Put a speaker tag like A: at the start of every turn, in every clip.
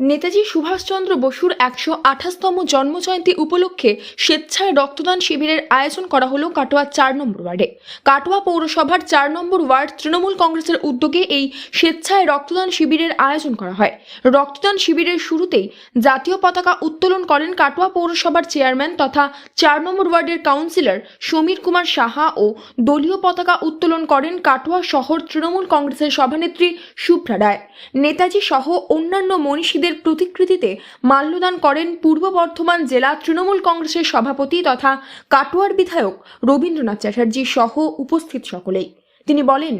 A: নেতাজি সুভাষচন্দ্র বসুর একশো আঠাশতম জন্মজয়ন্তী উপলক্ষে স্বেচ্ছায় রক্তদান শিবিরের আয়োজন করা হলো কাটোয়া চার নম্বর ওয়ার্ডে। কাটোয়া পৌরসভার চার নম্বর ওয়ার্ড তৃণমূল কংগ্রেসের উদ্যোগে এই স্বেচ্ছায় রক্তদান শিবিরের আয়োজন করা হয়। রক্তদান শিবিরের শুরুতেই জাতীয় পতাকা উত্তোলন করেন কাটোয়া পৌরসভার চেয়ারম্যান তথা চার নম্বর ওয়ার্ডের কাউন্সিলর সমীর কুমার সাহা ও দলীয় পতাকা উত্তোলন করেন কাটোয়া শহর তৃণমূল কংগ্রেসের সভানেত্রী শুভ্রা রায়। নেতাজি সহ অন্যান্য মনীষীদের প্রতিকৃতিতে মাল্যদান করেন পূর্ব বর্ধমান জেলা তৃণমূল কংগ্রেসের সভাপতি তথা কাটোয়ার বিধায়ক রবীন্দ্রনাথ চ্যাটার্জি সহ উপস্থিত সকলেই। তিনি বলেন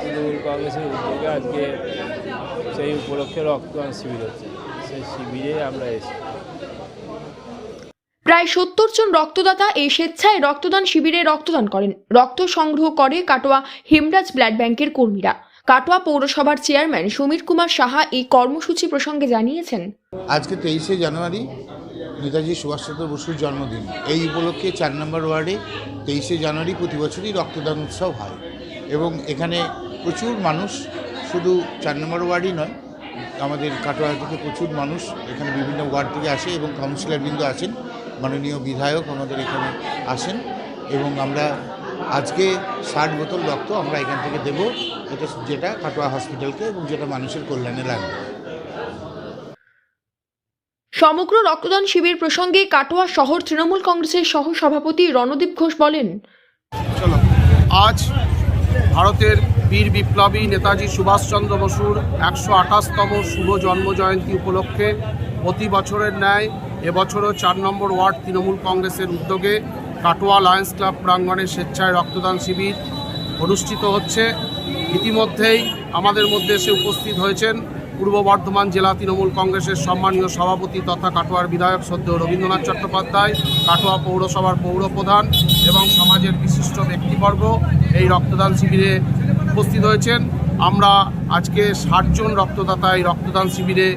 B: তৃণমূল কংগ্রেসের উদ্যোগে আজকে সেই উপলক্ষে রক্তদান শিবির হচ্ছে। সেই শিবিরে আমরা এসেছি।
A: প্রায় সত্তর জন রক্তদাতা এই স্বেচ্ছায় রক্তদান শিবিরে রক্তদান করেন। রক্ত সংগ্রহ করে কাটোয়া হেমরাজ ব্লাড ব্যাংকের কর্মীরা। কাটোয়া পৌরসভার চেয়ারম্যান সমীর কুমার সাহা এই কর্মসূচি প্রসঙ্গে জানিয়েছেন।
C: আজকে তেইশে জানুয়ারি নেতাজি সুভাষচন্দ্র বসুর জন্মদিন। এই উপলক্ষে চার নম্বর ওয়ার্ডে তেইশে জানুয়ারি প্রতি বছরই রক্তদান উৎসব হয় এবং এখানে প্রচুর মানুষ, শুধু চার নম্বর ওয়ার্ডই নয়, আমাদের কাটোয়া থেকে প্রচুর মানুষ এখানে বিভিন্ন ওয়ার্ড থেকে আসে এবং কাউন্সিলরবৃন্দ আছেন মাননীয় বিধায়ক আমাদের এখানে আসেন এবং আমরা আজকে ষাট বোতল রক্ত আমরা এখান থেকে দেব। এটা যেটা কাটোয়া হসপিটালকে এবং যেটা মানুষের কল্যাণে লাগবে।
A: সমগ্র রক্তদান শিবির প্রসঙ্গে কাটোয়া শহর তৃণমূল কংগ্রেসের সহ সভাপতি রণদীপ ঘোষ বলেন
D: চলো। আজ ভারতের বীর বিপ্লবী নেতাজি সুভাষচন্দ্র বসুর একশো আঠাশতম শুভ জন্মজয়ন্তী উপলক্ষে প্রতি বছরের ন্যায় এবছরও চার নম্বর ওয়ার্ড তৃণমূল কংগ্রেসের উদ্যোগে কাটোয়া লায়ন্স ক্লাব প্রাঙ্গণে স্বেচ্ছায় রক্তদান শিবির অনুষ্ঠিত হচ্ছে। ইতিমধ্যেই আমাদের মধ্যে এসে উপস্থিত হয়েছেন পূর্ব বর্ধমান জেলা তৃণমূল কংগ্রেসের সম্মানীয় সভাপতি তথা কাটোয়ার বিধায়ক সদ্য রবীন্দ্রনাথ চট্টোপাধ্যায়, কাটোয়া পৌরসভার পৌরপ্রধান এবং সমাজের বিশিষ্ট ব্যক্তিবর্গ এই রক্তদান শিবিরে উপস্থিত হয়েছেন। আমরা আজকে ষাটজন রক্তদাতা এই রক্তদান শিবিরে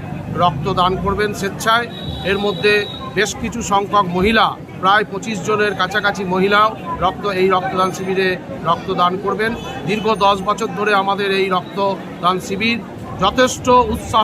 D: রক্তদান করবেন স্বেচ্ছায়। এর মধ্যে বেশ কিছু সংখ্যক মহিলা, প্রায় পঁচিশ জনের কাছাকাছি মহিলাও রক্ত, এই রক্তদান শিবিরে রক্তদান করবেন। দীর্ঘ দশ বছর ধরে আমাদের এই রক্তদান শিবির যথেষ্ট উৎসাহ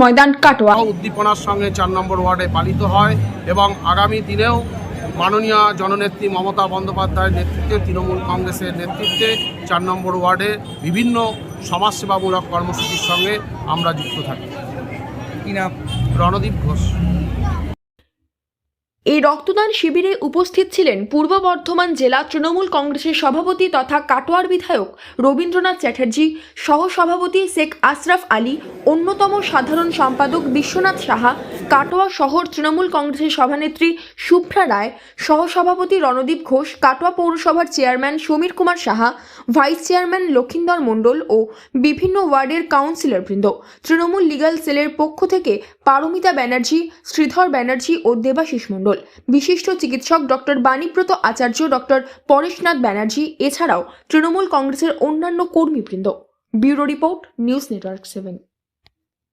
A: ময়দান কাটোয়া।
D: উদ্দীপনার সঙ্গে চার নম্বর ওয়ার্ডে পালিত হয় এবং আগামী দিনেও মাননীয় জননেত্রী মমতা বন্দ্যোপাধ্যায়ের নেতৃত্বে তৃণমূল কংগ্রেসের নেতৃত্বে চার নম্বর ওয়ার্ডে বিভিন্ন সমাজসেবামূলক কর্মসূচির সঙ্গে আমরা যুক্ত থাকি। রণদীপ ঘোষ।
A: এই রক্তদান শিবিরে উপস্থিত ছিলেন পূর্ব বর্ধমান জেলা তৃণমূল কংগ্রেসের সভাপতি তথা কাটোয়ার বিধায়ক রবীন্দ্রনাথ চ্যাটার্জি, সহসভাপতি শেখ আশরাফ আলী, অন্যতম সাধারণ সম্পাদক বিশ্বনাথ সাহা কাটোয়া শহর তৃণমূল কংগ্রেসের সভানেত্রী শুভ্রা রায়, সহসভাপতি রণদীপ ঘোষ, কাটোয়া পৌরসভার chairman Samir Kumar Saha, vice chairman Lakhindar Mondal ও বিভিন্ন ওয়ার্ডের কাউন্সিলরবৃন্দ তৃণমূল লিগাল সেলের পক্ষ থেকে পারমিতা ব্যানার্জি, শ্রীধর ব্যানার্জি ও দেবাশিস মণ্ডল। বিশিষ্ট চিকিৎসক ডক্টর বাণীব্রত আচার্য ডক্টর পরেশনাথ ব্যানার্জি, এছাড়াও তৃণমূল কংগ্রেসের অন্যান্য কর্মীবৃন্দ bureau report, news network seven.